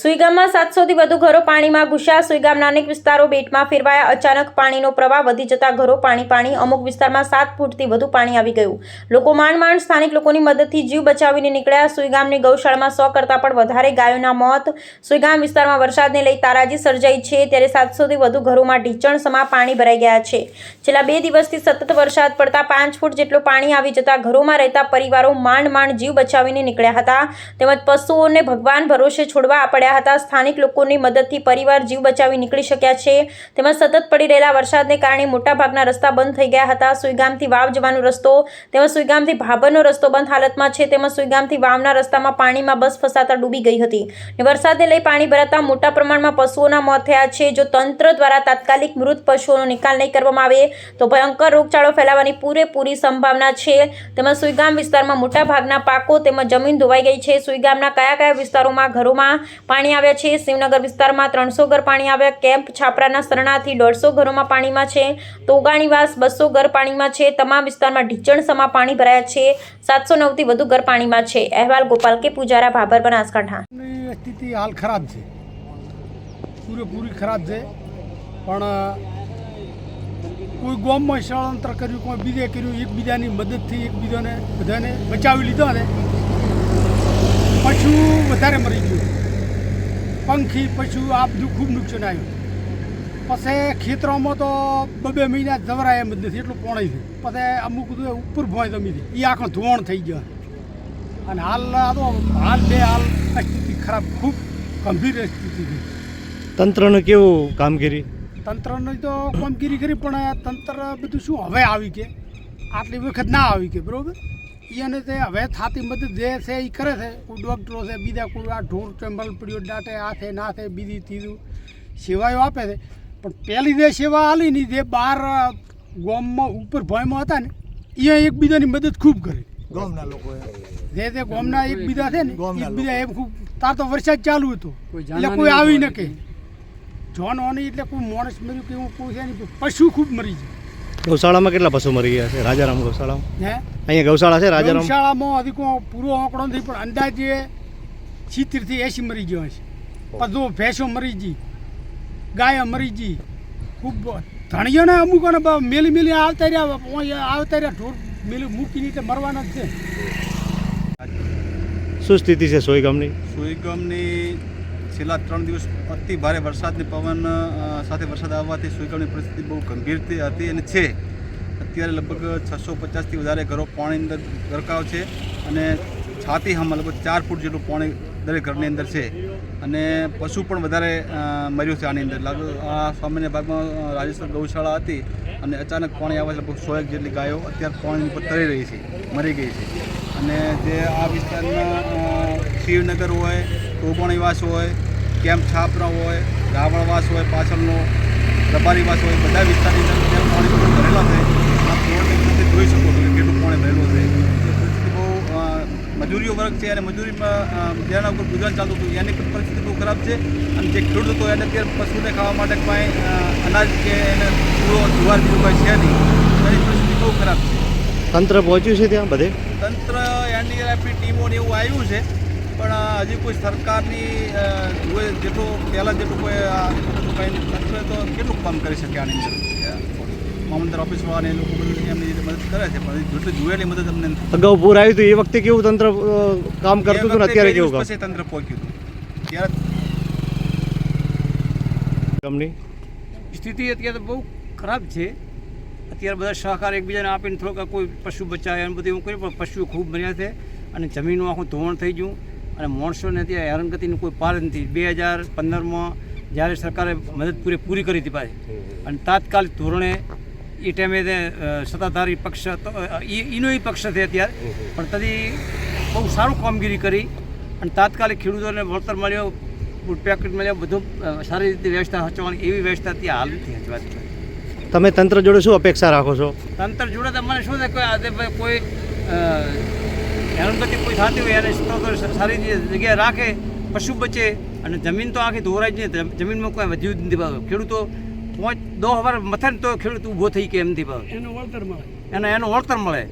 સુઈગામમાં સાતસોથી વધુ ઘરો પાણીમાં ઘૂસ્યા. સુઈગામના અનેક વિસ્તારો બેટમાં ફેરવાયા. અચાનક પાણીનો પ્રવાહ વધી જતા ઘરો પાણી પાણી અમુક વિસ્તારમાં સાત ફૂટથી વધુ પાણી આવી ગયું. લોકો માંડ માંડ સ્થાનિક લોકોની મદદથી જીવ બચાવીને નીકળ્યા. સુઈગામની ગૌશાળામાં સો કરતાં પણ વધારે ગાયોના મોત. સુઈગામ વિસ્તારમાં વરસાદને લઈ તારાજી સર્જાઈ છે. ત્યારે સાતસોથી વધુ ઘરોમાં ઢીચણ સમા પાણી ભરાઈ ગયા છે. છેલ્લા બે દિવસથી સતત વરસાદ પડતા પાંચ ફૂટ જેટલું પાણી આવી જતા ઘરોમાં રહેતા પરિવારો માંડ માંડ જીવ બચાવીને નીકળ્યા હતા. તેમજ પશુઓને ભગવાન ભરોસે છોડવા પડ્યા હતા. સ્થાનિક લોકોની મદદથી પરિવાર જીવ બચાવી નીકળી શક્યા છે. તેમજ સતત પડી રહેલા વરસાદને કારણે મોટાભાગના રસ્તા બંધ થઈ ગયા હતા. સુઈગામથી વાવ જવાનો રસ્તો તેમજ સુઈગામથી ભાભરનો રસ્તો બંધ હાલતમાં છે. તેમજ સુઈગામથી વાવના રસ્તામાં પાણીમાં બસ ફસાતા ડૂબી ગઈ હતી વરસાદને લઈ પાણી ભરાતા મોટા પ્રમાણમાં પશુઓના મોત થયા છે. જો તંત્ર દ્વારા તાત્કાલિક મૃત પશુઓનો નિકાલ નહીં કરવામાં આવે, તો ભયંકર રોગચાળો ફેલાવાની પૂરેપૂરી સંભાવના છે. તેમજ સુઈગામ વિસ્તારમાં મોટાભાગના પાકો તેમજ જમીન ધોવાઈ ગઈ છે. સુઈગામના કયા કયા વિસ્તારોમાં ઘરોમાં પાણી આવ્યા છે. શિવનગર વિસ્તારમાં ત્રણસો ઘર પાણી આવ્યા. કેમ્પ છાપરાના સરણાથી દોઢસો ઘરોમાં પાણીમાં છે. તોગાણીવાસ બસો ઘર પાણીમાં છે. તમામ વિસ્તારમાં ઢીચણ પાણી ભરાયા છે. સાતસો નવથી વધુ ઘર પાણીમાં છે. અહેવાલ ગોપાલ કે પૂજારા ભાભર, બનાસકાંઠા. સ્થિતિ હાલ ખરાબ છે. પૂરેપૂરી ખરાબ છે. પણ, કોઈ ગામમાં સ્થળાંતર કર્યું, કોઈ બીજે કર્યું, એકબીજાની મદદથી એકબીજાને બધાને બચાવી લીધો ને પશુ વધારે મરી ગયું. પંખી પશુ આ બધું ખૂબ નુકસાન આવ્યું. પછી ખેતરોમાં તો બબે મહિના જવરાય એમ જ નથી એટલું પોણાઈ છે. પછી અમુક બધું ઉપર ભોંય જમી છે. એ આખો ધોવાણ થઈ ગયો. અને હાલ આ તો હાલ બે હાલ સ્થિતિ ખરાબ ખૂબ ગંભીર સ્થિતિ છે. તંત્રનું કેવું કામગીરી? તંત્રની તો કામગીરી કરી પણ તંત્ર બધું શું હવે આવી કે? આટલી વખત ના આવી કે બરોબર? એને તે હવે થાતી મદદ જે છે એ કરે છે. કોઈ ડૉક્ટરો છે બીજા કોઈ આ ઢોર ચંબલ પડ્યો દાટે આ છે ના છે બીજી ત્રીજું સેવાઓ આપે છે. પણ પહેલી જે સેવા આલી ને જે બાર ગોમમાં ઉપર ભયમાં હતા ને એ એકબીજાની મદદ ખૂબ કરી. ગામના લોકો જે તે ગામના એકબીજા છે ને એકબીજા એમ ખૂબ તાર તો વરસાદ ચાલુ હતો. એટલે કોઈ આવી ન કે જોન હોની એટલે કોઈ માણસ મર્યું કે હું કોઈ છે નહીં પશુ ખૂબ મરી જાય. ગૌશાળામાં કેટલા પશુ મરી ગયા છે? રાજારામ ગૌશાળામાં? હે? અહીંયા ગૌશાળા છે રાજારામ? ગૌશાળામાં હજી કોઈ પૂરો આંકડો નથી પણ અંદાજે સિત્તેરથી એસી મરી ગયો છે પશુ ભેંસો મરી ગઈ ગાયો મરી ગઈ ખૂબ ધણીઓને અમુક ને બ- મેલી મેલી આવતા રહ્યા ઓય આવતા રહ્યા ઢોર મેલી મૂકી નીચે મરવાના જ છે. શું સ્થિતિ છે સોઈ ગામની સુઈગામની છેલ્લા ત્રણ દિવસ અતિ ભારે વરસાદની પવન સાથે વરસાદ આવવાથી સુઈગામની પરિસ્થિતિ બહુ ગંભીર હતી અને છે. અત્યારે લગભગ છસો પચાસથી વધારે ઘરો પાણી અંદર ગરકાવ છે અને છાતી હામાં લગભગ ચાર ફૂટ જેટલું પાણી દરેક ઘરની અંદર છે અને પશુ પણ વધારે મર્યું છે આની અંદર. લગભગ આ સામાન્ય ભાગમાં રાજસ્થાન ગૌશાળા હતી અને અચાનક પાણી આવે લગભગ સો એક જેટલી ગાયો અત્યારે પાણી ઉપર તરી રહી છે, મરી ગઈ છે. અને જે આ વિસ્તારના શિવનગર હોય ટોબાણીવાસ હોય કેમ્પ છાપરા હોય રાવણવાસ હોય પાછળનો રબારીવાસ હોય બધા વિસ્તારની અંદર અત્યારે પાણી ભરેલા છે. આ અંદર જોઈ શકો છો કે કેટલું પાણી ભરેલું છે. પરિસ્થિતિ બહુ મજૂરીઓ વર્ગ છે અને મજૂરીમાં જેના ઉપર ગુજરાન ચાલતું હતું એની પણ પરિસ્થિતિ બહુ ખરાબ છે. અને જે ખેડૂત હતો એને અત્યારે પશુને ખાવા માટે કાંઈ અનાજ કે એને પૂરો જુવાર બીજું કાંઈ છે નહીં. એની પરિસ્થિતિ બહુ ખરાબ છે. તંત્ર પહોંચ્યું છે ત્યાં બધે? તંત્ર એનડીઆરએફની ટીમો ને એવું આવ્યું છે. પણ હજી કોઈ સરકારની જોઈએ જેટલું પહેલાં જેટલું કોઈ એટલું કંઈ તંત્ર તો કેટલું કામ કરી શકે આની અંદર? મામલતદાર ઓફિસવાળાને એ લોકો બધું એમની રીતે મદદ કરે છે પણ જેટલું જેટલી જોયેલી મદદ અમને અગાઉ પૂર આવ્યું હતું એ વખતે કેવું તંત્ર કામ કરતું હતું અત્યારે કેવું પછી તંત્ર પહોંચ્યું હતું? ત્યારે ગામની? સ્થિતિ અત્યારે બહુ ખરાબ છે. અત્યારે બધા સહકાર એકબીજાને આપીને થોડોક કોઈ પશુ બચાવે એમ બધું એવું કર્યું પણ પશુ ખૂબ મર્યા છે અને જમીનનું આખું ધોવાણ થઈ ગયું. અને માણસોને ત્યાં હેરાનગતિનું કોઈ પાર નથી. બે હજાર પંદરમાં જ્યારે સરકારે મદદ પૂરી પૂરી કરી હતી પાછી. અને તાત્કાલિક ધોરણે એ ટાઈમે તે સત્તાધારી પક્ષ તો એ ઈ ઈનો પક્ષ છે અત્યારે. પણ તદી બહુ સારું કામગીરી કરી અને તાત્કાલિક ખેડૂતોને વળતર મળ્યો ફૂડ પેકેટ મળ્યો બધું સારી રીતે વ્યવસ્થા હચવાની એવી વ્યવસ્થા ત્યાં હાલ નથી હચવાતી. તમે તંત્ર જોડે શું અપેક્ષા રાખો છો? તંત્ર જોડે તમારે શું છે કોઈ આજે કોઈ હેરાનગતિ કોઈ થતી હોય એને સ્ત્રોતો સારી જગ્યાએ રાખે પશુ બચે અને જમીન તો આખી ધોરાય જ નહીં જમીનમાં કોઈ વધ્યું જ નથી ભાવે ખેડૂતો પાંચ દો હવાર મથે તો ખેડૂત ઊભો થઈ કે એમ નથી ભાવે. એનો વળતર મળે. એને એનું વળતર મળે.